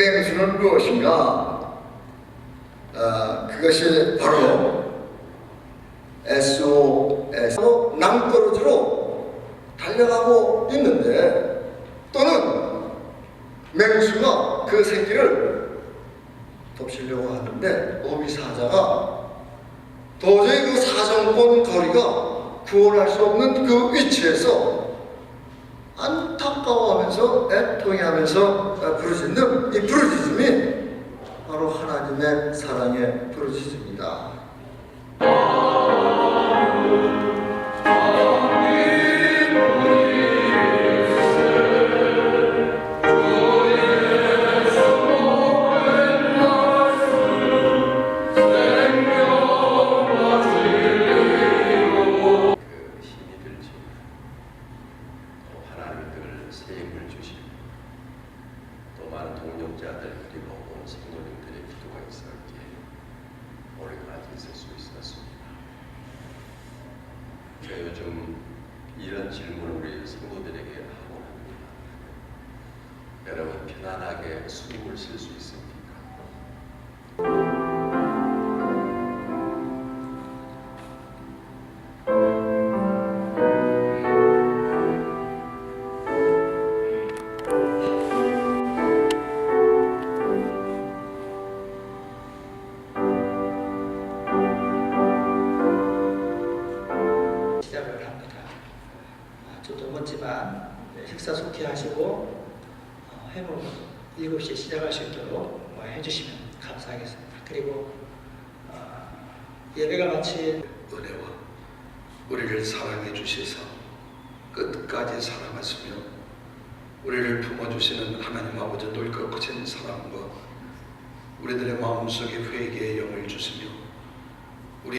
맹수는 무엇인가? 아, 그것이 바로 SOS 낭떠러지로 달려가고 있는데 또는 맹수가 그 새끼를 덮치려고 하는데 어미사자가 도저히 그 사정권 거리가 구원할 수 없는 그 위치에서 하면서 애통해하면서 부르짖는 이 부르짖음이 바로 하나님의 사랑의 부르짖음이다. 많은 동력자들 그리고 온 성도님들의 기도가 있었기에 오늘까지 있을 수 있었습니다. 제가 요즘 이런 질문을 우리 성도들에게 하고 합니다. 여러분 편안하게 숨을 쉴 수 있습니까? 저도 먼지만 네, 식사 속히 하시고 어, 회복 7시에 시작할 수 있도록 어, 해주시면 감사하겠습니다. 그리고 어, 예배가 마친 은혜와 우리를 사랑해 주셔서 끝까지 사랑하시며 우리를 품어주시는 하나님 아버지 넓고 크신 사랑과 우리들의 마음속에 회개의 영을 주시며